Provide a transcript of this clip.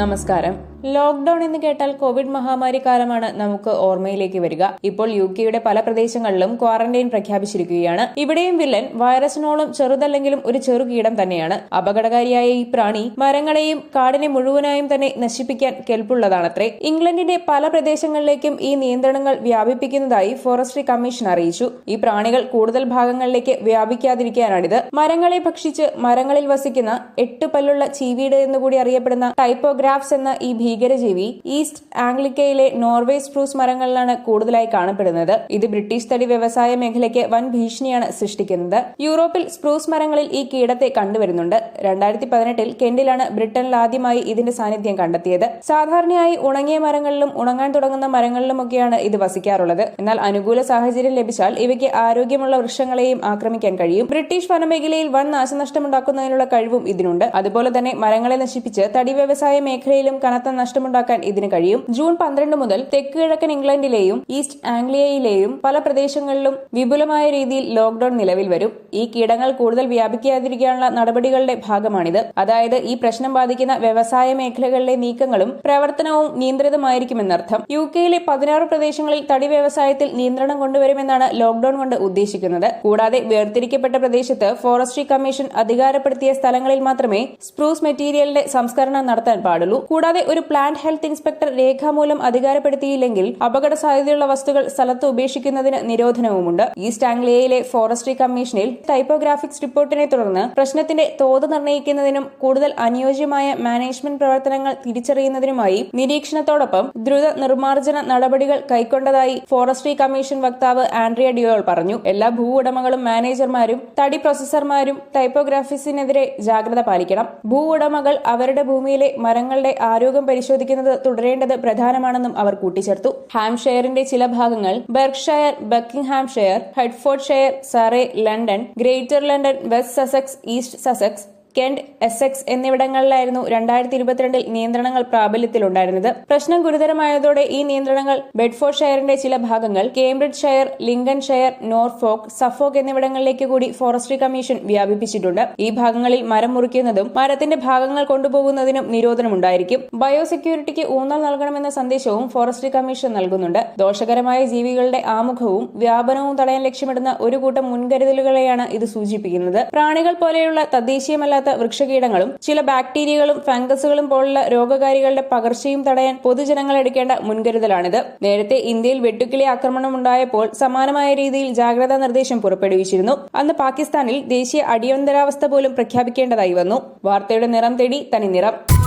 നമസ്കാരം. ലോക്ഡൌൺ എന്ന് കേട്ടാൽ കോവിഡ് മഹാമാരി കാലമാണ് നമുക്ക് ഓർമ്മയിലേക്ക് വരിക. ഇപ്പോൾ യു കെയുടെ പല പ്രദേശങ്ങളിലും ക്വാറന്റൈൻ പ്രഖ്യാപിച്ചിരിക്കുകയാണ്. ഇവിടെയും വില്ലൻ വൈറസിനോളം ചെറുതല്ലെങ്കിലും ഒരു ചെറുകീടം തന്നെയാണ്. അപകടകാരിയായ ഈ പ്രാണി മരങ്ങളെയും കാടിനെ മുഴുവനായും തന്നെ നശിപ്പിക്കാൻ കെൽപ്പുള്ളതാണത്രേ. ഇംഗ്ലണ്ടിന്റെ പല പ്രദേശങ്ങളിലേക്കും ഈ നിയന്ത്രണങ്ങൾ വ്യാപിപ്പിക്കുന്നതായി ഫോറസ്ട്രി കമ്മീഷൻ അറിയിച്ചു. ഈ പ്രാണികൾ കൂടുതൽ ഭാഗങ്ങളിലേക്ക് വ്യാപിക്കാതിരിക്കാനാണിത്. മരങ്ങളെ ഭക്ഷിച്ച് മരങ്ങളിൽ വസിക്കുന്ന എട്ട് പല്ലുള്ള ചീവീട് എന്നുകൂടി അറിയപ്പെടുന്ന ടൈപ്പോഗ്രാഫ്സ് എന്ന ഈ ഭീകരജീവി ഈസ്റ്റ് ആംഗ്ലിക്കയിലെ നോർവേ സ്പ്രൂസ് മരങ്ങളിലാണ് കൂടുതലായി കാണപ്പെടുന്നത്. ഇത് ബ്രിട്ടീഷ് തടി വ്യവസായ മേഖലയ്ക്ക് വൻ ഭീഷണിയാണ് സൃഷ്ടിക്കുന്നത്. യൂറോപ്പിൽ സ്പ്രൂസ് മരങ്ങളിൽ ഈ കീടത്തെ കണ്ടുവരുന്നുണ്ട്. രണ്ടായിരത്തി പതിനെട്ടിൽ കെന്റിലാണ് ബ്രിട്ടനിൽ ആദ്യമായി ഇതിന്റെ സാന്നിധ്യം കണ്ടെത്തിയത്. സാധാരണയായി ഉണങ്ങിയ മരങ്ങളിലും ഉണങ്ങാൻ തുടങ്ങുന്ന മരങ്ങളിലുമൊക്കെയാണ് ഇത് വസിക്കാറുള്ളത്. എന്നാൽ അനുകൂല സാഹചര്യം ലഭിച്ചാൽ ഇവയ്ക്ക് ആരോഗ്യമുള്ള വൃക്ഷങ്ങളെയും ആക്രമിക്കാൻ കഴിയും. ബ്രിട്ടീഷ് വനമേഖലയിൽ വൻ നാശനഷ്ടമുണ്ടാക്കുന്നതിനുള്ള കഴിവും ഇതിനുണ്ട്. അതുപോലെ തന്നെ മരങ്ങളെ നശിപ്പിച്ച് തടി വ്യവസായ മേഖലയിലും കനത്ത നഷ്ടമുണ്ടാക്കാൻ ഇതിന് കഴിയും. ജൂൺ പന്ത്രണ്ട് മുതൽ തെക്ക് കിഴക്കൻ ഇംഗ്ലണ്ടിലെയും ഈസ്റ്റ് ആംഗ്ലിയയിലെയും പല പ്രദേശങ്ങളിലും വിപുലമായ രീതിയിൽ ലോക്ഡൌൺ നിലവിൽ വരും. ഈ കീടങ്ങൾ കൂടുതൽ വ്യാപിക്കാതിരിക്കാനുള്ള നടപടികളുടെ ഭാഗമാണിത്. അതായത് ഈ പ്രശ്നം ബാധിക്കുന്ന വ്യവസായ മേഖലകളിലെ നീക്കങ്ങളും പ്രവർത്തനവും നിയന്ത്രിതമായിരിക്കുമെന്നർത്ഥം. യു കെയിലെ പതിനാറ് പ്രദേശങ്ങളിൽ തടി വ്യവസായത്തിൽ നിയന്ത്രണം കൊണ്ടുവരുമെന്നാണ് ലോക്ഡൌൺ കൊണ്ട് ഉദ്ദേശിക്കുന്നത്. കൂടാതെ വേർതിരിക്കപ്പെട്ട പ്രദേശത്ത് ഫോറസ്ട്രി കമ്മീഷൻ അധികാരപ്പെടുത്തിയ സ്ഥലങ്ങളിൽ മാത്രമേ സ്പ്രൂസ് മെറ്റീരിയലിന്റെ സംസ്കരണം നടത്താൻ പാടുള്ളൂ. കൂടാതെ ഒരു പ്ലാന്റ് ഹെൽത്ത് ഇൻസ്പെക്ടർ രേഖാമൂലം അധികാരപ്പെടുത്തിയില്ലെങ്കിൽ അപകട സാധ്യതയുള്ള വസ്തുക്കൾ സ്ഥലത്ത് ഉപേക്ഷിക്കുന്നതിന് നിരോധനവുമുണ്ട്. ഈസ്റ്റ് ആംഗ്ലിയയിലെ ഫോറസ്ട്രി കമ്മീഷനിൽ ടൈപ്പോഗ്രാഫിക്സ് റിപ്പോർട്ടിനെ തുടർന്ന് പ്രശ്നത്തിന്റെ തോത് നിർണയിക്കുന്നതിനും കൂടുതൽ അനുയോജ്യമായ മാനേജ്മെന്റ് പ്രവർത്തനങ്ങൾ തിരിച്ചറിയുന്നതിനുമായി നിരീക്ഷണത്തോടൊപ്പം ദ്രുത നിർമ്മാർജന നടപടികൾ കൈക്കൊണ്ടതായി ഫോറസ്ട്രി കമ്മീഷൻ വക്താവ് ആൻഡ്രിയ ഡിയോൾ പറഞ്ഞു. എല്ലാ ഭൂ ഉടമകളും മാനേജർമാരും തടി പ്രൊസസർമാരും ടൈപ്പോഗ്രാഫിക്സിനെതിരെ ജാഗ്രത പാലിക്കണം. ഭൂ ഉടമകൾ അവരുടെ ഭൂമിയിലെ മരങ്ങളുടെ ആരോഗ്യം പരിശോധിക്കുന്നത് തുടരേണ്ടത് പ്രധാനമാണെന്നും അവർ കൂട്ടിച്ചേർത്തു. ഹാംഷെയറിന്റെ ചില ഭാഗങ്ങൾ Berkshire Buckinghamshire Hertfordshire Surrey London Greater London West Sussex East Sussex Kent Essex എന്നിവിടങ്ങളിലായിരുന്നു രണ്ടായിരത്തി ഇരുപത്തിരണ്ടിൽ നിയന്ത്രണങ്ങൾ പ്രാബല്യത്തിലുണ്ടായിരുന്നത്. പ്രശ്നം ഗുരുതരമായതോടെ ഈ നിയന്ത്രണങ്ങൾ ബെഡ്ഫോർഡ് ഷെയറിന്റെ ചില ഭാഗങ്ങൾ Cambridgeshire Lincolnshire Norfolk Suffolk എന്നിവിടങ്ങളിലേക്ക് കൂടി ഫോറസ്ട്രി കമ്മീഷൻ വ്യാപിപ്പിച്ചിട്ടുണ്ട്. ഈ ഭാഗങ്ങളിൽ മരം മുറിക്കുന്നതും മരത്തിന്റെ ഭാഗങ്ങൾ കൊണ്ടുപോകുന്നതിനും നിരോധനമുണ്ടായിരിക്കും. ബയോസെക്യൂരിറ്റിക്ക് ഊന്നൽ നൽകണമെന്ന സന്ദേശവും ഫോറസ്ട്രി കമ്മീഷൻ നൽകുന്നുണ്ട്. ദോഷകരമായ ജീവികളുടെ ആമുഖവും വ്യാപനവും തടയാൻ ലക്ഷ്യമിടുന്ന ഒരു കൂട്ടം മുൻകരുതലുകളെയാണ് ഇത് സൂചിപ്പിക്കുന്നത്. പ്രാണികൾ പോലെയുള്ള തദ്ദേശീയമല്ലാത്ത വൃക്ഷകീടങ്ങളും ചില ബാക്ടീരിയകളും ഫംഗസുകളും പോലുള്ള രോഗകാരികളുടെ പകർച്ചയും തടയാൻ പൊതുജനങ്ങൾ എടുക്കേണ്ട മുൻകരുതലാണിത്. നേരത്തെ ഇന്ത്യയിൽ വെട്ടുക്കിളി ആക്രമണം ഉണ്ടായപ്പോൾ സമാനമായ രീതിയിൽ ജാഗ്രതാ നിർദ്ദേശം പുറപ്പെടുവിച്ചിരുന്നു. അന്ന് പാകിസ്ഥാനിൽ ദേശീയ അടിയന്തരാവസ്ഥ പോലും പ്രഖ്യാപിക്കേണ്ടതായി വന്നു. വാർത്തയുടെ നിറം തേടി തനി നിറം